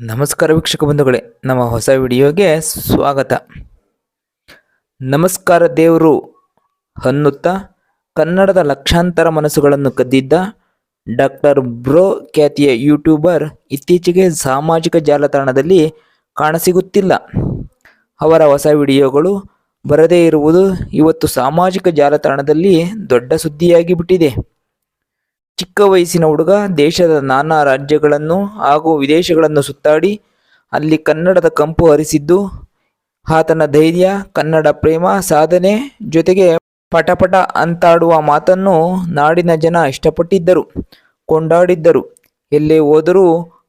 ನಮಸ್ಕಾರ ವೀಕ್ಷಕ ಬಂಧುಗಳೇ, ನಮ್ಮ ಹೊಸ ವಿಡಿಯೋಗೆ ಸ್ವಾಗತ. ನಮಸ್ಕಾರ ದೇವರು ಅನ್ನುತ್ತಾ ಕನ್ನಡದ ಲಕ್ಷಾಂತರ ಮನಸ್ಸುಗಳನ್ನು ಕದ್ದಿದ್ದ ಡಾಕ್ಟರ್ ಬ್ರೋ ಖ್ಯಾತಿಯ ಯೂಟ್ಯೂಬರ್ ಇತ್ತೀಚೆಗೆ ಸಾಮಾಜಿಕ ಜಾಲತಾಣದಲ್ಲಿ ಕಾಣಸಿಗುತ್ತಿಲ್ಲ. ಅವರ ಹೊಸ ವಿಡಿಯೋಗಳು ಬರದೇ ಇರುವುದು ಇವತ್ತು ಸಾಮಾಜಿಕ ಜಾಲತಾಣದಲ್ಲಿ ದೊಡ್ಡ ಸುದ್ದಿಯಾಗಿ ಬಿಟ್ಟಿದೆ ಚಿಕ್ಕ ವಯಸ್ಸಿನ ಹುಡುಗ ದೇಶದ ನಾನಾ ರಾಜ್ಯಗಳನ್ನು ಹಾಗೂ ವಿದೇಶಗಳನ್ನು ಸುತ್ತಾಡಿ ಅಲ್ಲಿ ಕನ್ನಡದ ಕಂಪು ಹರಿಸಿದ್ದು, ಆತನ ಧೈರ್ಯ, ಕನ್ನಡ ಪ್ರೇಮ, ಸಾಧನೆ ಜೊತೆಗೆ ಪಟಪಟ ಅಂತಾಡುವ ಮಾತನ್ನು ನಾಡಿನ ಜನ ಇಷ್ಟಪಟ್ಟಿದ್ದರು, ಕೊಂಡಾಡಿದ್ದರು. ಎಲ್ಲೇ ಹೋದರೂ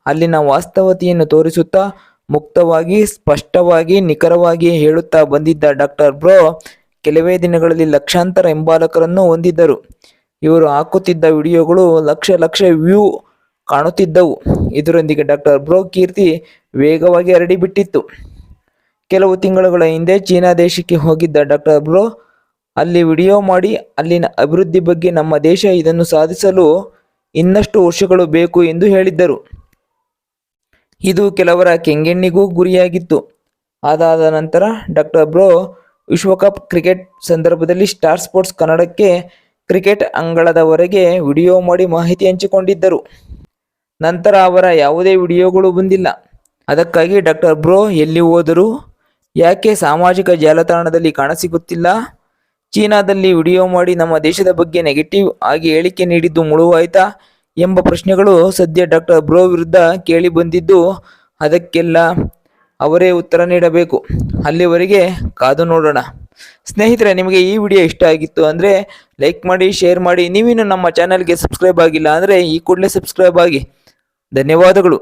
ಅಲ್ಲಿನ ವಾಸ್ತವತೆಯನ್ನು ತೋರಿಸುತ್ತಾ ಮುಕ್ತವಾಗಿ, ಸ್ಪಷ್ಟವಾಗಿ, ನಿಖರವಾಗಿ ಹೇಳುತ್ತಾ ಬಂದಿದ್ದ ಡಾಕ್ಟರ್ ಬ್ರೋ, ಕೆಲವೇ ದಿನಗಳಲ್ಲಿ ಲಕ್ಷಾಂತರ ಹಿಂಬಾಲಕರನ್ನು ಹೊಂದಿದ್ದರು. ಇವರು ಹಾಕುತ್ತಿದ್ದ ವಿಡಿಯೋಗಳು ಲಕ್ಷ ಲಕ್ಷ ವ್ಯೂ ಕಾಣುತ್ತಿದ್ದವು. ಇದರೊಂದಿಗೆ ಡಾಕ್ಟರ್ ಬ್ರೋ ಕೀರ್ತಿ ವೇಗವಾಗಿ ಹರಡಿಬಿಟ್ಟಿತ್ತು. ಕೆಲವು ತಿಂಗಳುಗಳ ಹಿಂದೆ ಚೀನಾ ದೇಶಕ್ಕೆ ಹೋಗಿದ್ದ ಡಾಕ್ಟರ್ ಬ್ರೋ, ಅಲ್ಲಿ ವಿಡಿಯೋ ಮಾಡಿ, ಅಲ್ಲಿನ ಅಭಿವೃದ್ಧಿ ಬಗ್ಗೆ ನಮ್ಮ ದೇಶ ಇದನ್ನು ಸಾಧಿಸಲು ಇನ್ನಷ್ಟು ವರ್ಷಗಳು ಬೇಕು ಎಂದು ಹೇಳಿದ್ದರು. ಇದು ಕೆಲವರ ಕೆಂಗೆಣ್ಣಿಗೂ ಗುರಿಯಾಗಿತ್ತು. ಅದಾದ ನಂತರ ಡಾಕ್ಟರ್ ಬ್ರೋ ವಿಶ್ವಕಪ್ ಕ್ರಿಕೆಟ್ ಸಂದರ್ಭದಲ್ಲಿ ಸ್ಟಾರ್ ಸ್ಪೋರ್ಟ್ಸ್ ಕನ್ನಡಕ್ಕೆ ಕ್ರಿಕೆಟ್ ಅಂಗಳದವರೆಗೆ ವಿಡಿಯೋ ಮಾಡಿ ಮಾಹಿತಿ ಹಂಚಿಕೊಂಡಿದ್ದರು. ನಂತರ ಅವರ ಯಾವುದೇ ವಿಡಿಯೋಗಳು ಬಂದಿಲ್ಲ. ಅದಕ್ಕಾಗಿ ಡಾಕ್ಟರ್ ಬ್ರೋ, ಎಲ್ಲಿ ಹೋದರು ಯಾಕೆ ಸಾಮಾಜಿಕ ಜಾಲತಾಣದಲ್ಲಿ ಕಾಣಸಿಗುತ್ತಿಲ್ಲ? ಚೀನಾದಲ್ಲಿ ವಿಡಿಯೋ ಮಾಡಿ ನಮ್ಮ ದೇಶದ ಬಗ್ಗೆ ನೆಗೆಟಿವ್ ಆಗಿ ಹೇಳಿಕೆ ನೀಡಿದ್ದು ಮುಳುವಾಯ್ತಾ? ಎಂಬ ಪ್ರಶ್ನೆಗಳು ಸದ್ಯ ಡಾಕ್ಟರ್ ಬ್ರೋ ವಿರುದ್ಧ ಕೇಳಿ ಬಂದಿದ್ದು ಅದಕ್ಕೆಲ್ಲ ಅವರೇ ಉತ್ತರ ನೀಡಬೇಕು. ಅಲ್ಲಿವರೆಗೆ ಕಾದು ನೋಡೋಣ. ಸ್ನೇಹಿತರೆ, ನಿಮಗೆ ಈ ವಿಡಿಯೋ ಇಷ್ಟ ಆಗಿತ್ತು ಅಂದರೆ ಲೈಕ್ ಮಾಡಿ ಶೇರ್ ಮಾಡಿ. ನೀವಿನ್ನೂ ನಮ್ಮ ಚಾನಲ್ಗೆ ಸಬ್ಸ್ಕ್ರೈಬ್ ಆಗಿಲ್ಲ ಅಂದರೆ ಈ ಕೂಡಲೇ ಸಬ್ಸ್ಕ್ರೈಬ್ ಆಗಿ. ಧನ್ಯವಾದಗಳು.